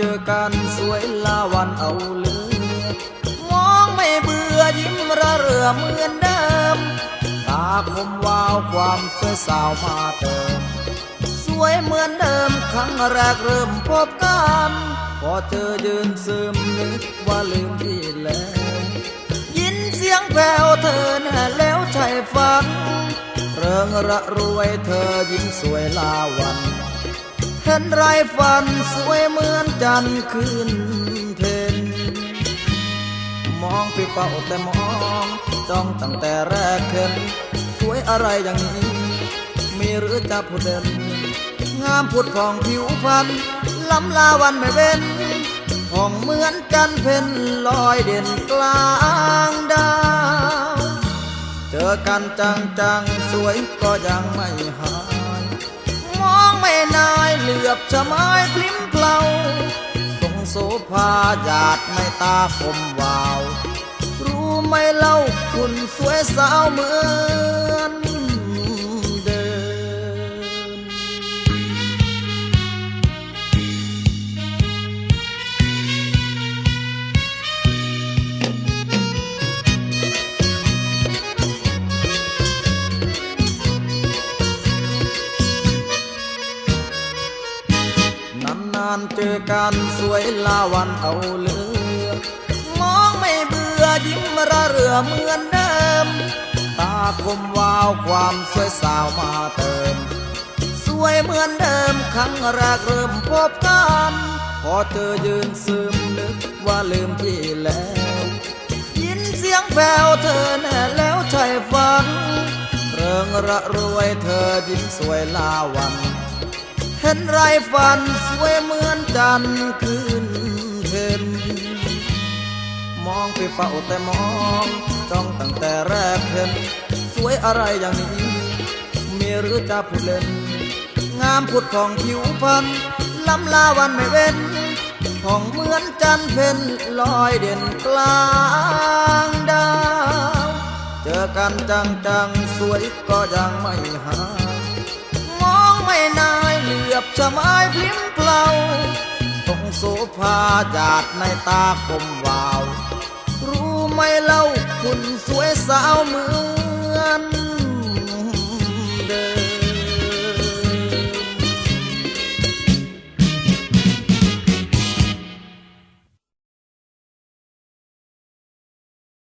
จอกันสวยลาวันเอาเลือมองไม่เบื่อยิ้มระเรือเหมือนเดิม ตาคมวาวความสวยสาวมาเติม สวยเหมือนเดิมครั้งแรกเริ่มพบกัน พอเจอยืนซึมนึกว่าลืมที่แล้วยินเสียงแผ่วเธอแน่แล้วใช่ฝันเริงระรวยเธอยิ้มสวยลาวัน เห็นไรฝันสวยเหมือนจันทร์ขึ้นเทนมองไปเฝ้าแต่มองจ้องตั้งแต่แรกเห็นสวยอะไรอย่างนี้ มีหรือจะพูดเด่นงามผุดของผิวพรรณล้ำลาวันไม่เว้นห้องเหมือนจันเพ็ญลอยเด่นกลางดาวเจอกันจังจังๆสวยก็ยังไม่หายายเหลือบชะไม้พลิ้มเกลาทรงโสภาหยาดไม่ตาคมวาว รู้ไหมเล่าคุณสวยสาวเมือานเจอกันสวยลาวันเอาเลือมองไม่เบื่อยิ้มระเรือเหมือนเดิม ตาคมวาวความสวยสาวมาเติม สวยเหมือนเดิมครั้งแรกเริ่มพบกันพอเจอยืนซึมนึกว่าลืมที่แล้ว ยินเสียงแผ่วเธอแน่แล้วใช่ฝันเริงระรวยเธอยิ้มสวยลาวัน ห็นไรฝันสวยเหมือนจันทร์ขึ้นเห็นมองไปเฝ้าแต่มองจ้องตั้งแต่แรกเห็น สวยอะไรอย่างนี้ มีหรือจะพูดเล่น งามผุดของผิวพรรณล้ำลาวันไม่เว้นห้องเหมือนจันเพ็ญลอยเด่นกลางดาว เจอกันจังจังๆสวยก็ยังไม่หายมองไม่นาย เหลือบชะไม้พลิ้มเปล่าตรงโสภาหยาดในตาคมวาว รู้ไหมเล่าคุณสวยสาวเหมือน